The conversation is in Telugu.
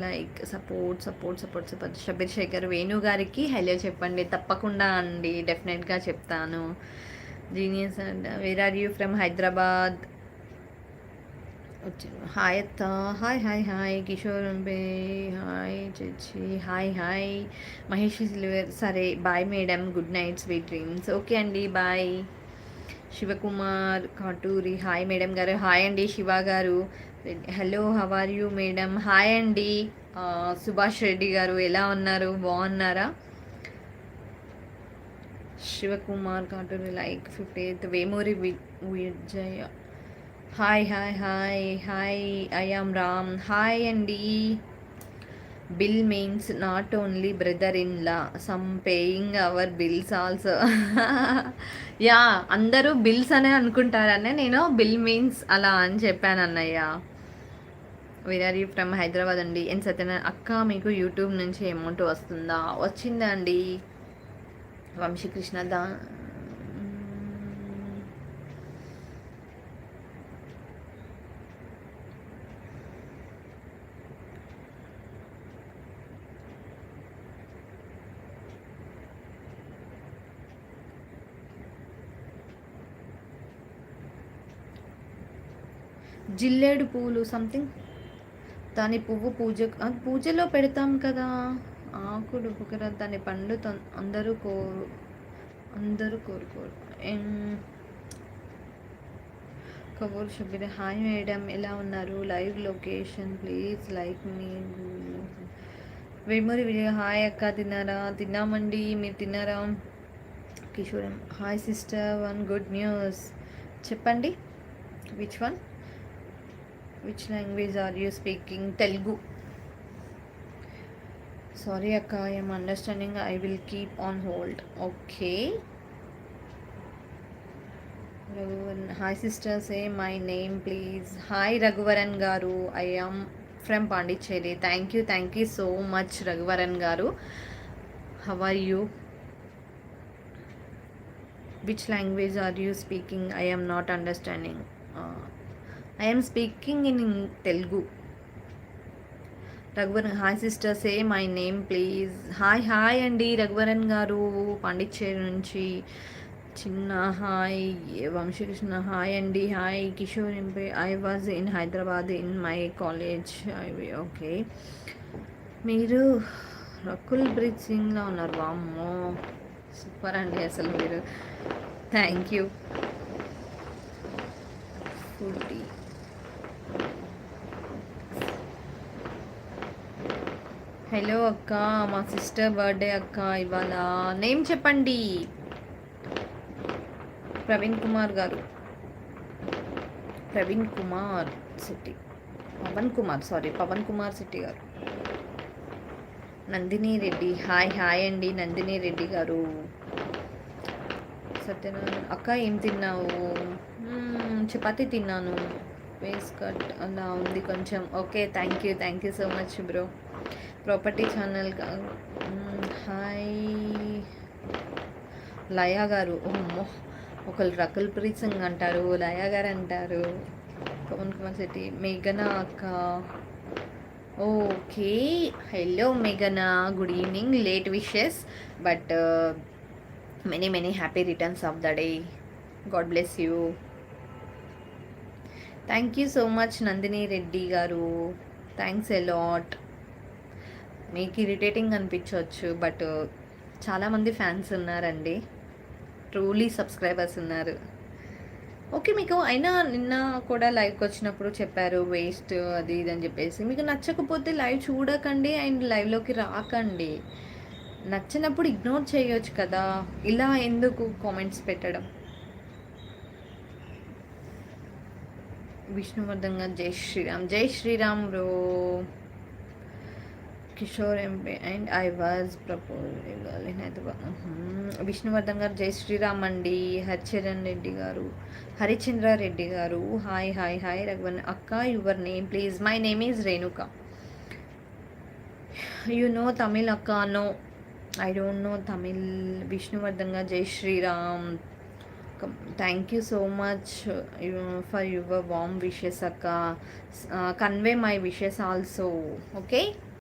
Like support support support support. Shabeer Shekhar Venu గారికి హలో చెప్పండి. తప్పకుండా అండి. డెఫినెట్గా చెప్తాను. Genius and where are you from Hyderabad. Hi అత్త. Hi hi hi Kishore Ambe hi చచ్చి. Hi hi Mahesh silver. సరే bye madam good night sweet dreams okay అండి bye Shivakumar Katuri. Hi madam గారు. హాయ్ అండి శివ గారు. Hello how are you madam hi అండి సుభాష్ రెడ్డి గారు ఎలా ఉన్నారు? బాగున్నారా? Shivakumar cartoon like fifty eight Vemuri we- Vijaya. Hi hi hi hi I am Ram hi అండి bill means not only brother in law some paying our bills also yeah అందరూ బిల్స్ అనే అనుకుంటారనే నేను. బిల్ మీన్స్ అలా అని చెప్పాను అన్నయ్య. వీఆర్ యూ ఫ్రమ్ హైదరాబాద్ అండి. ఎన్ సత్యనారాయణ అక్క మీకు యూట్యూబ్ నుంచి అమౌంట్ వస్తుందా? వచ్చిందా అండి వంశీకృష్ణ దా జిల్లేడు పూలు సంథింగ్ దాని పువ్వు పూజ పూజలో పెడతాం కదా. ఆకుడు బుకర దాని పండు తొం- అందరూ కోరు అందరూ కోరుకోరు. ఏం- కబూర్ షబీర్ హాయ్ మేడం ఎలా ఉన్నారు? లైవ్ లొకేషన్ ప్లీజ్ లైక్ మీ వేమూరి విజయ హాయ్ అక్క తిన్నారా? తిన్నామండి మీరు తిన్నారా? కిషోరం hi sister one good news. చెప్పండి which one? Which language are you speaking Telugu sorry అక్క I'm understanding I will keep on hold okay Raghuvaran hi sisters a my name please hi Raghuvaran గారు I am from Pondicherry thank you thank you so much Raghuvaran గారు how are you which language are you speaking I am not understanding I speaking in Telugu Raghuvaran hi sister say my name please hi hi అండి రఘువరన్ గారు పాండిచ్చేరి నుంచి చిన్న హాయ్ వంశకృష్ణ హాయ్ అండి hi Kishore I was in Hyderabad in my college okay మీరు రకుల్ బ్రీత్ సింగ్లో ఉన్నారు వామ్మో సూపర్ అండి అసలు మీరు థ్యాంక్ యూ ఫుడ్డీ హలో అక్క మా సిస్టర్ బర్త్డే అక్క ఇవాళ. నేమ్ చెప్పండి. ప్రవీణ్ కుమార్ గారు. Praveen Kumar city Pavan Kumar sorry Pavan Kumar city గారు. నందిని రెడ్డి. హాయ్ హాయ్ అండి నందిని రెడ్డి గారు. సత్యనారాయణ అక్క ఏం తిన్నావు? చపాతి చపాతీ తిన్నాను. వేస్ కట్ అలా ఉంది కొంచెం. Okay thank you thank you so much bro property channel hi. Laya గారు. ఓమ్మో ఒకళ్ళు రకుల్ ప్రీత్ సింగ్ అంటారు లయా గారు అంటారు. పవన్ కుమార్ శెట్టి మేఘనా అక్క. ఓకే. హలో మేఘనా. Good evening late wishes but many many happy returns of the day God bless you thank you so much Nandini Reddy గారు. థ్యాంక్స్ ఎలాట్ మీకు ఇరిటేటింగ్ అనిపించవచ్చు బట్ చాలామంది ఫ్యాన్స్ ఉన్నారండి. ట్రూలీ సబ్స్క్రైబర్స్ ఉన్నారు. ఓకే మీకు అయినా నిన్న కూడా లైవ్కి వచ్చినప్పుడు చెప్పారు వేస్ట్ అది ఇది అని చెప్పేసి. మీకు నచ్చకపోతే లైవ్ చూడకండి అండ్ లైవ్లోకి రాకండి. నచ్చినప్పుడు ఇగ్నోర్ చేయొచ్చు కదా. ఇలా ఎందుకు కామెంట్స్ పెట్టడం? విష్ణువర్ధన్ గారు జై శ్రీరామ్. జై Shri Ram bro. Kishore MP and I was propose in Hyderabad Vishnuvardhan గారు జై శ్రీరామ్ అండి హరిచరణ్ రెడ్డి గారు హరిచంద్ర రెడ్డి గారు హాయ్ హాయ్ హాయ్ రఘువన్ అక్క your name please my name is Renuka you know Tamil అక్క no I don't know Tamil Vishnuvardhan గారు జై Shri Ram. Thank you so much for your warm wishes అక్క. Convey my wishes also okay